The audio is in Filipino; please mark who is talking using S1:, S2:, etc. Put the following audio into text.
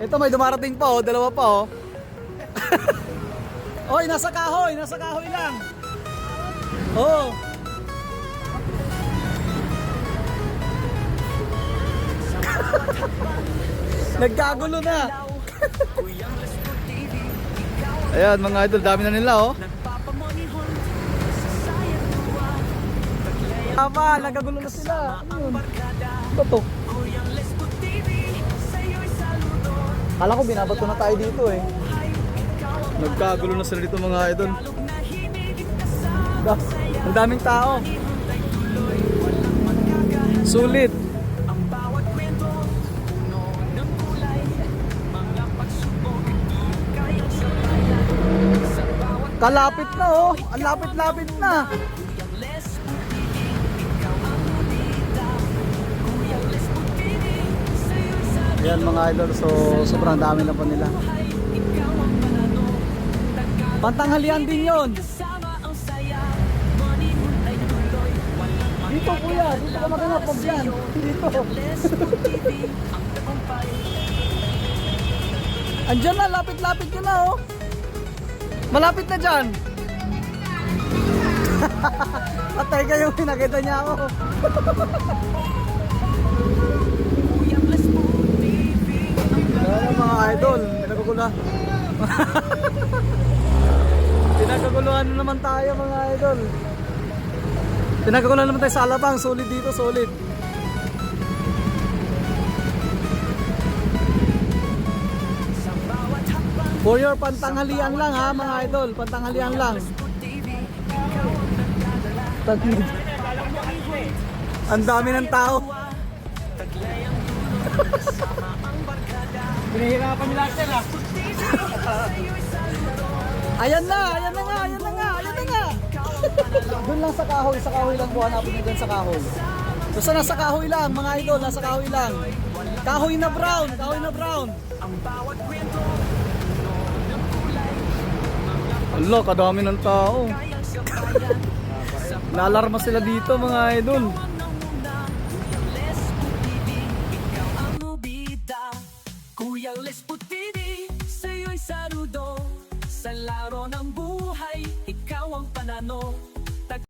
S1: Ito may dumarating pa oh, dalawa pa oh. Oy, nasa kahoy, nasa kahoy lang. Oh. Nagkagulo na. Ayan mga idol, dami na nila oh. Tama, nagkagulo na sila. Ano yun? Ano to? Kala ko binabato na tayo dito eh. Nagkagulo na sila dito mga idol. Ang daming tao. Sulit. Kalapit na oh. Ang lapit-lapit na. Yan mga idol, so sobrang dami na po nila. Pantanghalian din yon. Dito kuya, dito ka makanapag yan. Dito. Andyan na, lapit-lapit nyo na oh. Malapit na dyan. Patay kayo, nakita niya ako. idol, pinagkukula. Pinagkakuluhan na naman tayo mga idol. Pinagkakuluhan naman tayo sa Alabang, solid dito, solid. For your pantanghalian lang ha mga idol, pantanghalian lang. Ang dami ng tao.
S2: Pinahirapan nila sir ah.
S1: Ayan na, ayan na nga, ayan na nga, ayan na nga. doon lang sa kahoy, sa kahoy lang po hanapin nyo doon sa kahoy. Basta nasa kahoy lang, mga idol, nasa kahoy lang. Kahoy na brown, kahoy na brown. Ala, kadami ng tao. Nalarma sila dito mga idol.
S3: Males putini, sa'yo'y sarudo. Sa laro ng buhay, ikaw ang panalo